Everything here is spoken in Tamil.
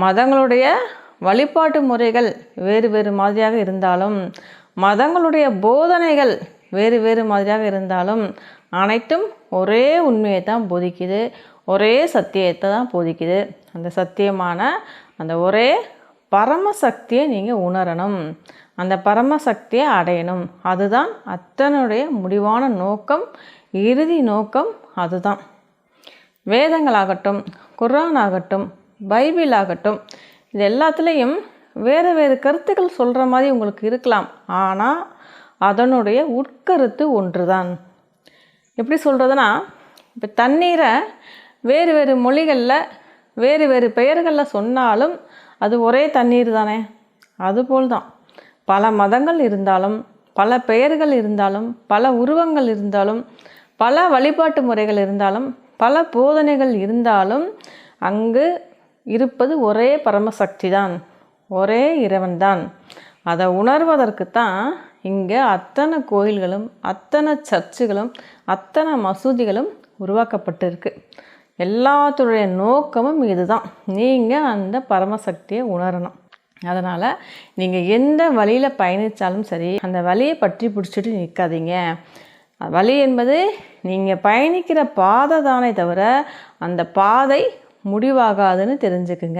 மதங்களுடைய வழிபாட்டு முறைகள் வேறு வேறு மாதிரியாக இருந்தாலும் மதங்களுடைய போதனைகள் வேறு வேறு மாதிரியாக இருந்தாலும் அனைத்தும் ஒரே உண்மையை தான் போதிக்குது ஒரே சத்தியத்தை தான் போதிக்குது. அந்த சத்தியமான அந்த ஒரே பரமசக்தியை நீங்கள் உணரணும். அந்த பரமசக்தியை அடையணும். அதுதான் அத்தனுடைய முடிவான நோக்கம் இறுதி நோக்கம் அதுதான். வேதங்களாகட்டும் குரான் ஆகட்டும் பைபிள் ஆகட்டும். இது எல்லாத்துலேயும் வேறு வேறு கருத்துக்கள் சொல்கிற மாதிரி உங்களுக்கு இருக்கலாம். ஆனால் அதனுடைய உட்கருத்து ஒன்று தான் எப்படி சொல்கிறதுனா இப்போ தண்ணீரை வேறு வேறு மொழிகளில் வேறு வேறு பெயர்களில் சொன்னாலும் அது ஒரே தண்ணீர் தானே? அதுபோல் தான் பல மதங்கள் இருந்தாலும் பல பெயர்கள் இருந்தாலும் பல உருவங்கள் இருந்தாலும் பல வழிபாட்டு முறைகள் இருந்தாலும் பல போதனைகள் இருந்தாலும் அங்கு இருப்பது ஒரே பரமசக்தி தான் ஒரே இறைவன் தான் அதை உணர்வதற்கு தான் இங்கே அத்தனை கோயில்களும் அத்தனை சர்ச்சுகளும் அத்தனை மசூதிகளும் உருவாக்கப்பட்டிருக்கு. எல்லாத்துடைய நோக்கமும் இதுதான். நீங்கள் அந்த பரமசக்தியை உணரணும். அதனால் நீங்கள் எந்த வழியில் பயணித்தாலும் சரி அந்த வழியை பற்றி பிடிச்சிட்டு நிற்காதீங்க வழி என்பது நீங்கள் பயணிக்கிற பாதை தானே தவிர அந்த பாதை முடிவாகாதுன்னு தெரிஞ்சுக்குங்க.